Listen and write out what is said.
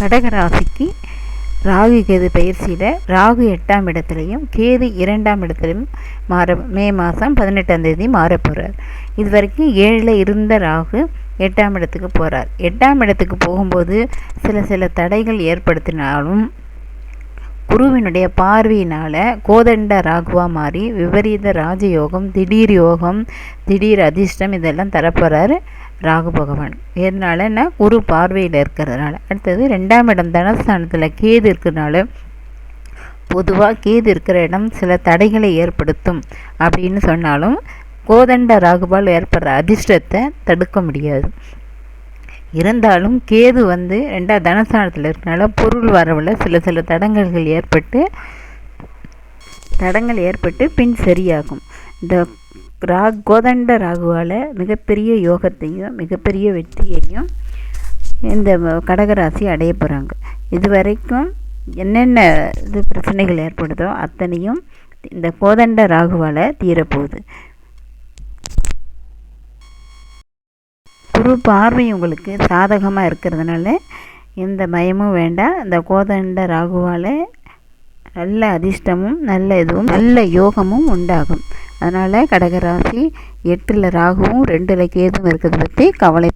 கடகராசிக்கு ராகு கேது பயிற்சியில் ராகு எட்டாம் இடத்துலையும் கேது இரண்டாம் இடத்துலையும் மாற மே மாதம் பதினெட்டாம் தேதி மாற போகிறார் இது வரைக்கும் ஏழில் இருந்த ராகு எட்டாம் இடத்துக்கு போகிறார் எட்டாம் இடத்துக்கு போகும்போது சில சில தடைகள் ஏற்படுத்தினாலும் குருவினுடைய பார்வையினால் கோதண்ட ராகுவா மாறி விபரீத ராஜயோகம் திடீர் யோகம் திடீர் அதிர்ஷ்டம் இதெல்லாம் தரப்போகிறாரு ராகு பகவான். எதனாலன்னா குரு பார்வையில் இருக்கிறதுனால. அடுத்தது ரெண்டாம் இடம் தனஸ்தானத்தில் கேது இருக்கிறனால பொதுவாக கேது இருக்கிற இடம் சில தடைகளை ஏற்படுத்தும் அப்படின்னு சொன்னாலும் கோதண்ட ராகுபால் ஏற்படுற அதிர்ஷ்டத்தை தடுக்க முடியாது. இருந்தாலும் கேது வந்து ரெண்டாவது தனஸ்தானத்தில் இருக்கனால பொருள் வரவில் சில சில தடங்கல்கள் ஏற்பட்டு தடங்கள் ஏற்பட்டு பின் சரியாகும். இந்த ரா கோதண்ட ராகுவால் மிகப்பெரிய யோகத்தையும் மிகப்பெரிய வெற்றியையும் இந்த கடகராசி அடைய போகிறாங்க இது வரைக்கும் என்னென்ன இது பிரச்சனைகள் ஏற்படுதோ அத்தனையும் இந்த கோதண்ட ராகுவால் தீரப்போகுது. குரு பார்வை உங்களுக்கு சாதகமாக இருக்கிறதுனால எந்த பயமும் வேண்டாம். இந்த கோதண்ட ராகுவால் நல்ல அதிர்ஷ்டமும் நல்ல இதுவும் நல்ல யோகமும் உண்டாகும். அதனால் கடகராசி எட்டில் ராகுவும் ரெண்டில் கேதுவும் இருக்கிறத பற்றி கவலை